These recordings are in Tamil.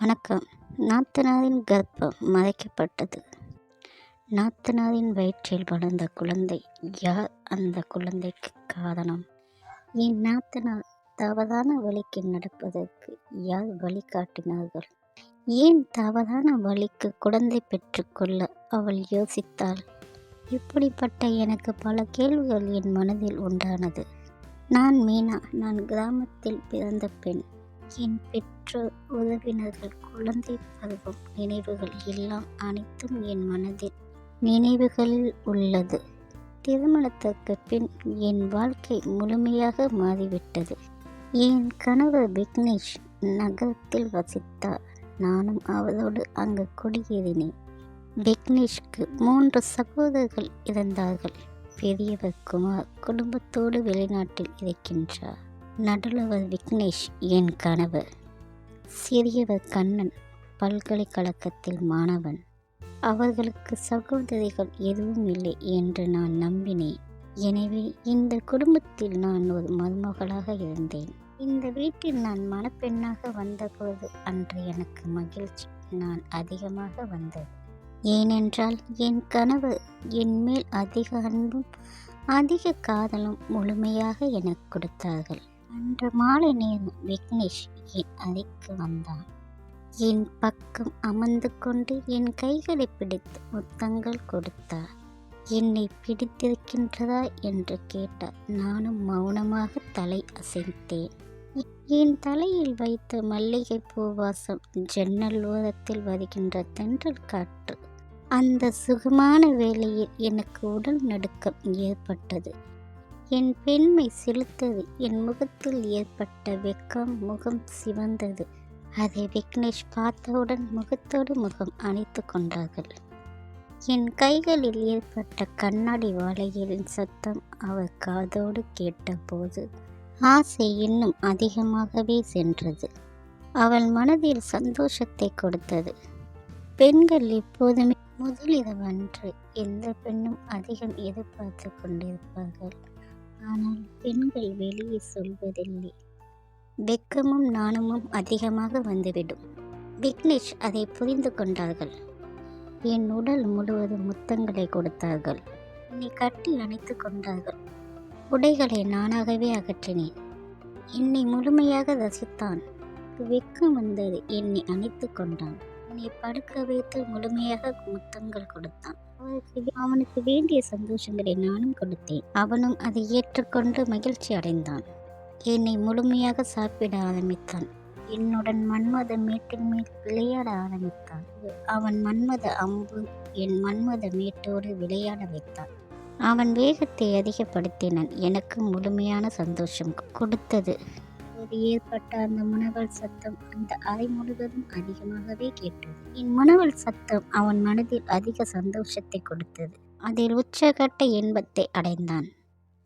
வணக்கம். நாத்தனாரின் கர்ப்பம் மறைக்கப்பட்டது. நாத்தனாரின் வயிற்றில் வளர்ந்த குழந்தை யார் அந்த குழந்தைக்கு காரணம்? என் நாத்தனார் தவறான வழிக்கு நடப்பதற்கு யார் வழிகாட்டினார்கள் ஏன் தவறான வழிக்கு குழந்தை பெற்றுக்கொள்ள அவள் யோசித்தாள்? இப்படிப்பட்ட எனக்கு பல கேள்விகள் என் மனதில் உண்டானது. நான் மீனா. நான் கிராமத்தில் பிறந்த பெண். என் பெற்றோர் உறவினர்கள் குழந்தை பருவம் நினைவுகள் எல்லாம் அனைத்தும் என் மனதில் நினைவுகளில் உள்ளது. திருமணத்திற்கு பின் என் வாழ்க்கை முழுமையாக மாறிவிட்டது. என் கணவர் விக்னேஷ் நகரத்தில் வசித்தார். நானும் அவரோடு அங்கு குடியேறினேன். விக்னேஷ்க்கு மூன்று சகோதரர்கள் இருந்தார்கள். பெரியவர் குமார் குடும்பத்தோடு வெளிநாட்டில் இருக்கின்றார். நடுலவர் விக்னேஷ் என் கணவர். சிறியவர் கண்ணன் பல்கலைக்கழகத்தில் மாணவன். அவர்களுக்கு சகோதரிகள் எதுவும் இல்லை என்று நான் நம்பினேன். எனவே இந்த குடும்பத்தில் நான் ஒரு மருமகளாக இருந்தேன். இந்த வீட்டில் நான் மணப்பெண்ணாக வந்தபோது அன்று எனக்கு மகிழ்ச்சி நான் அதிகமாக வந்தது. ஏனென்றால் என் கணவர் என் மேல் அதிக அன்பும் அதிக காதலும் முழுமையாக எனக்கு கொடுத்தார்கள். அன்று மாலை நேரம் விக்னேஷ் என் அறைக்கு வந்தான். என் பக்கம் அமர்ந்து கொண்டு என் கைகளை பிடித்து முத்தங்கள் கொடுத்தார். என்னை பிடித்திருக்கின்றதா? என்று கேட்டார். நானும் மௌனமாக தலை அசைத்தேன். என் தலையில் வைத்த மல்லிகை பூவாசம் ஜன்னல் ஓரத்தில் வருகின்ற தென்றல் காற்று. அந்த சுகமான வேளையில் எனக்கு உடல் நடுக்கம் ஏற்பட்டது. என் பெண்மை செலுத்தது என் முகத்தில் ஏற்பட்ட வெக்கம் முகம் சிவந்தது. அதை விக்னேஷ் பார்த்தவுடன் முகத்தோடு முகம் அணைத்து கொண்டார்கள். என் கைகளில் ஏற்பட்ட கண்ணாடி வாழைகளின் சத்தம் அவர் காதோடு கேட்டபோது ஆசை இன்னும் அதிகமாகவே சென்றது. அவள் மனதில் சந்தோஷத்தை கொடுத்தது. பெண்கள் எப்போதுமே முதலிரவன்று எந்த பெண்ணும் அதிகம் எதிர்பார்த்து கொண்டிருப்பார்கள். ஆனால் பெண்கள் வெளியே சொல்வதில்லை. வெக்கமும் நாணமும் அதிகமாக வந்துவிடும். விக்னேஷ் அதை புரிந்து கொண்டார்கள். என் உடல் முழுவதும் முத்தங்களை கொடுத்தார்கள். என்னை கட்டி அணைத்து கொண்டார்கள். உடைகளை நானாகவே அகற்றினேன். என்னை முழுமையாக ரசித்தான். வெக்கம் வந்தது என்னை அணைத்து கொண்டான். என்னை படுக்க வைத்து முழுமையாக முத்தங்கள் கொடுத்தான். அவனுக்கு அவனுக்கு வேண்டிய சந்தோஷங்களை நானும் கொடுத்தேன். அவனும் அதை ஏற்றுக்கொண்டு மகிழ்ச்சி அடைந்தான். என்னை முழுமையாக சாப்பிட ஆரம்பித்தான். என்னுடன் மன்மத மேட்டின் மேல் விளையாட ஆரம்பித்தான். அவன் மன்மத அம்பு என் மன்மத மேட்டோடு விளையாட வைத்தான். அவன் வேகத்தை அதிகப்படுத்தினான். எனக்கு முழுமையான சந்தோஷம் கொடுத்தது போது ஏற்பட்ட அந்த முனவல் சத்தம் அந்த அறை முழுவதும் அதிகமாகவே கேட்டது. என் முனவல் சத்தம் அவன் மனதில் அதிக சந்தோஷத்தை கொடுத்தது. அதில் உச்சகட்ட இன்பத்தை அடைந்தான்.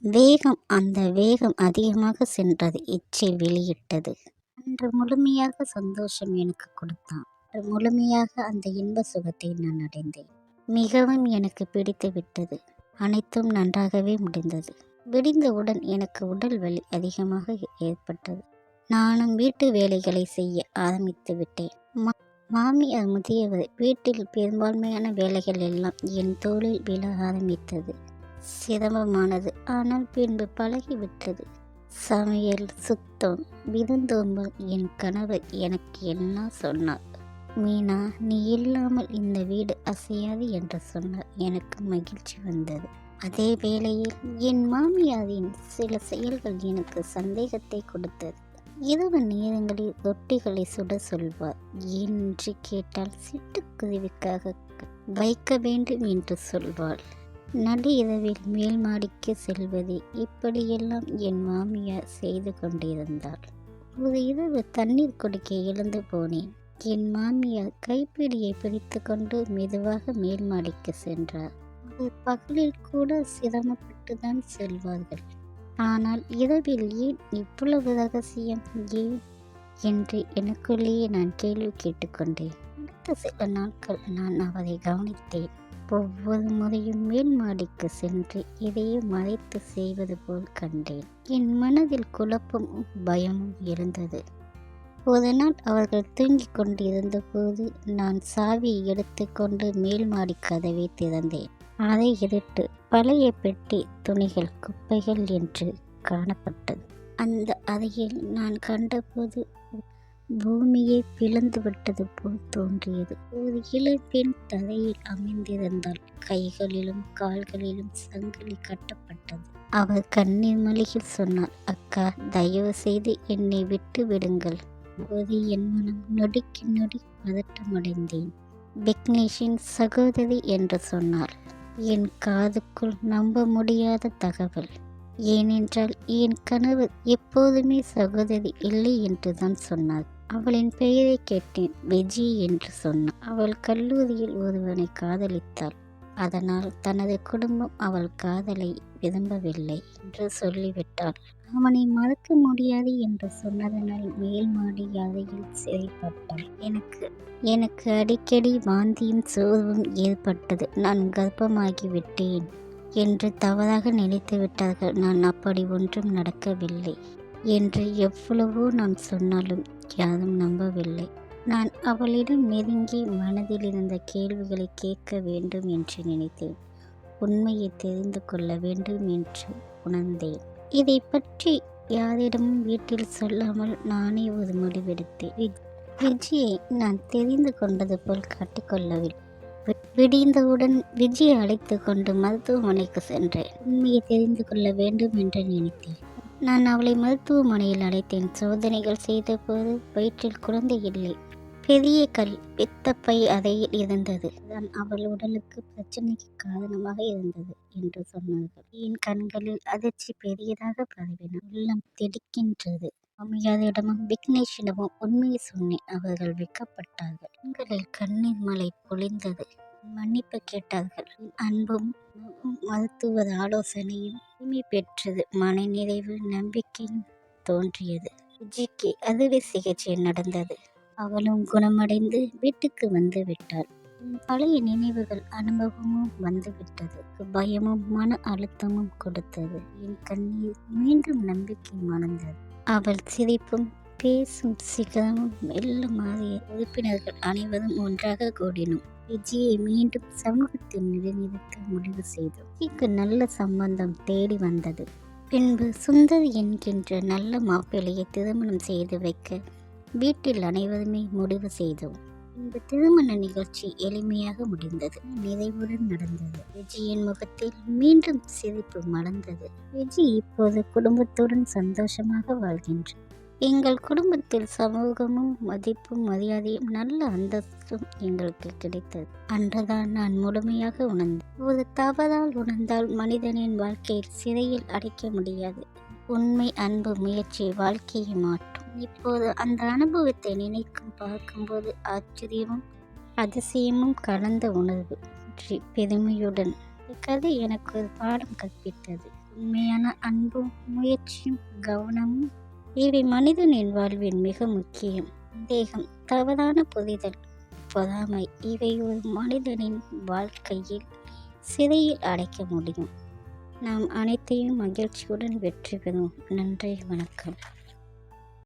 வேகம் அந்த வேகம் அதிகமாக சென்றது இச்சை வெளியிட்டது. அன்று முழுமையாக சந்தோஷம் எனக்கு கொடுத்தான். அன்று முழுமையாக அந்த இன்ப சுகத்தை நான் அடைந்தேன். மிகவும் எனக்கு பிடித்து விட்டது. அனைத்தும் நன்றாகவே முடிந்தது. விடிந்தவுடன் எனக்கு உடல் வலி அதிகமாக ஏற்பட்டது. நானும் வீட்டு வேலைகளை செய்ய ஆரம்பித்து விட்டேன். மா மாமியார் முதியவர் வீட்டில் பெரும்பான்மையான வேலைகள் எல்லாம் என் தோளில் விழ ஆரம்பித்தது. சிரமமானது ஆனால் பின்பு பழகிவிட்டது. சமையல் சுத்தம் விருந்தோம்பல் என் கணவர் எனக்கு என்ன சொன்னார்? மீனா நீ இல்லாமல் இந்த வீடு அசையாது என்று சொன்னார். எனக்கு மகிழ்ச்சி வந்தது. அதே வேளையில் என் மாமியாரின் சில செயல்கள் எனக்கு சந்தேகத்தை கொடுத்தது. இரவு நேரங்களில் ரொட்டிகளை சுட சொல்வார் என்று கேட்டால் சிட்டுக்குருவிக்காக வைக்க வேண்டும் என்று சொல்வாள். நடு இரவில் மேல் மாடிக்கு செல்வது இப்படியெல்லாம் என் மாமியார் செய்து கொண்டிருந்தாள். ஒரு இரவு தண்ணீர் குடிக்க எழுந்து போனேன். என் மாமியார் கைப்பிடியை பிடித்து கொண்டு மெதுவாக மேல் மாடிக்கு சென்றார். ஒரு பகலில் கூட சிரமப்பட்டு தான் செல்வார்கள். ஆனால் இரவில் ஏன் இவ்வளவு ரகசியம் ஏன் என்று எனக்குள்ளேயே நான் கேள்வி கேட்டுக்கொண்டேன். அடுத்த சில நாட்கள் நான் அவரை கவனித்தேன். ஒவ்வொரு முறையும் மேல் மாடிக்கு சென்று இதையே மறைத்து செய்வது போல் கண்டேன். என் மனதில் குழப்பமும் பயமும் இருந்தது. ஒரு நாள் அவர்கள் தூங்கிக் கொண்டிருந்த போது நான் சாவியை எடுத்துக்கொண்டு மேல் மாடி கதவை திறந்தேன். அதை எதிர்த்து பழைய பெட்டி துணிகள் குப்பைகள் என்று காணப்பட்டது. அந்த அறையில் நான் கண்டபோது பூமியை பிளந்து விட்டது போல் தோன்றியது. ஒரு இளப்பெண் தலையில் அமைந்திருந்தாள் கைகளிலும் கால்களிலும் சங்கிலி கட்டப்பட்டது. அவர் கண்ணீர் மலையில் சொன்னார் அக்கா தயவு செய்து என்னை விட்டு விடுங்கள். போது என் மனம் நொடிக்கு நொடி பதட்டமடைந்தேன். விக்னேஷின் சகோதரி என்று சொன்னார் என் காதுக்குள் நம்ப முடியாத தகவல். ஏனென்றால் என் கனவு எப்போதுமே சகோதரி இல்லை என்றுதான் சொன்னார் அவளின் பெயரை கேட்டேன் விஜி என்று சொன்னான். அவள் கல்லூரியில் ஒருவனை காதலித்தாள். அதனால் தனது குடும்பம் அவள் காதலை விரும்பவில்லை என்று சொல்லிவிட்டாள். அவனை மறக்க முடியாது என்று சொன்னதனால் மேல் மாடி அறையில் சிறைப்பட்டாள் எனக்கு எனக்கு அடிக்கடி வாந்தியும் சோர்வும் ஏற்பட்டது. நான் கர்ப்பமாகி விட்டேன் என்று தவறாக நினைத்து விட்டார்கள். நான் அப்படி ஒன்றும் நடக்கவில்லை என்று எவ்வளவோ நான் சொன்னாலும் யாரும் நம்பவில்லை. நான் அவளிடம் நெருங்கி மனதில் இருந்த கேள்விகளை கேட்க வேண்டும் என்று நினைத்தேன். உண்மையை தெரிந்து கொள்ள வேண்டும் என்று உணர்ந்தேன். இதை பற்றி யாரிடமும் வீட்டில் சொல்லாமல் நானே ஒரு முடிவெடுத்தேன். விஜயை நான் தெரிந்து கொண்டது போல் காட்டிக்கொள்ளவில்லை. விடிந்தவுடன் விஜயை அழைத்து கொண்டு மருத்துவமனைக்கு சென்றேன். உண்மையை தெரிந்து கொள்ள வேண்டும் என்று நினைத்தேன். நான் அவளை மருத்துவமனையில் அழைத்தேன். சோதனைகள் செய்தபோது வயிற்றில் குழந்தை இல்லை. பெரிய கல் பித்தப்பை அறையில் இருந்தது. தான் அவள் உடலுக்கு பிரச்சனைக்கு காரணமாக இருந்தது என்று சொன்னார்கள். என் கண்களில் அதிர்ச்சி பெரியதாக பரவின. உள்ளம் திடுக்கின்றது. அம்மையாரிடமும் விக்னேஷிடமும் உண்மையை சொன்னேன் அவர்கள் வெக்கப்பட்டார்கள் கண்களில் கண்ணீர் மலை பொழிந்தது. மன்னிப்பு கேட்டார்கள். அன்பும் மருத்துவ ஆலோசனையும் உரிமை பெற்றது. மனநிறைவு நம்பிக்கையும் தோன்றியது. விஜய்க்கு அறுவை சிகிச்சை நடந்தது. அவளும் குணமடைந்து வீட்டுக்கு வந்து விட்டாள். பழைய நினைவுகள் அனுபவமும் வந்துவிட்டது பயமும் மன அழுத்தமும் கொடுத்தது. என் கண்ணீர் மீண்டும் நம்பிக்கை மணந்தது. அவள் சிரிப்பும் பேசும் சிகரமும் மெல்ல மாறிய உறுப்பினர்கள் அனைவரும் ஒன்றாக கூடினோம். விஜயை மீண்டும் சமூகத்தில் நிலைநிறுத்த முடிவு செய்தோம். விஜய்க்கு நல்ல சம்பந்தம் தேடி வந்தது. பின்பு சுந்தர் என்கின்ற நல்ல மாப்பிள்ளையை திருமணம் செய்து வைக்க வீட்டில் அனைவருமே முடிவு செய்தோம். இந்த திருமண நிகழ்ச்சி எளிமையாக முடிந்தது. நிறைவுடன் நடந்தது. விஜயின் முகத்தில் மீண்டும் சிரிப்பு மலர்ந்தது. விஜய் இப்போது குடும்பத்துடன் சந்தோஷமாக வாழ்கின்றார் எங்கள் குடும்பத்தில் சமூகமும் மதிப்பும் மரியாதையும் நல்ல அந்தஸ்தும் எங்களுக்கு கிடைத்தது. அன்றுதான் நான் முழுமையாக உணர்ந்தேன். ஒரு தவறால் உணர்ந்தால் மனிதனின் வாழ்க்கையில் சிறையில் அடைக்க முடியாது. உண்மை அன்பு முயற்சி வாழ்க்கையை மாற்றும். இப்போது அந்த அனுபவத்தை நினைக்கும் பார்க்கும்போது ஆச்சரியமும் அதிசயமும் கலந்த உணர்வு பெருமையுடன். கதை எனக்கு ஒரு பாடம் கற்பித்தது. உண்மையான அன்பும் முயற்சியும் கவனமும் இவை மனிதனின் வாழ்வின் மிக முக்கியம். தேகம் தவறான புரிதல் பொறாமை இவை ஒரு மனிதனின் வாழ்க்கையில் சிறையில் அடைக்க முடியும். நாம் அனைத்தையும் மகிழ்ச்சியுடன் வெற்றி பெறும் நன்றி வணக்கம்.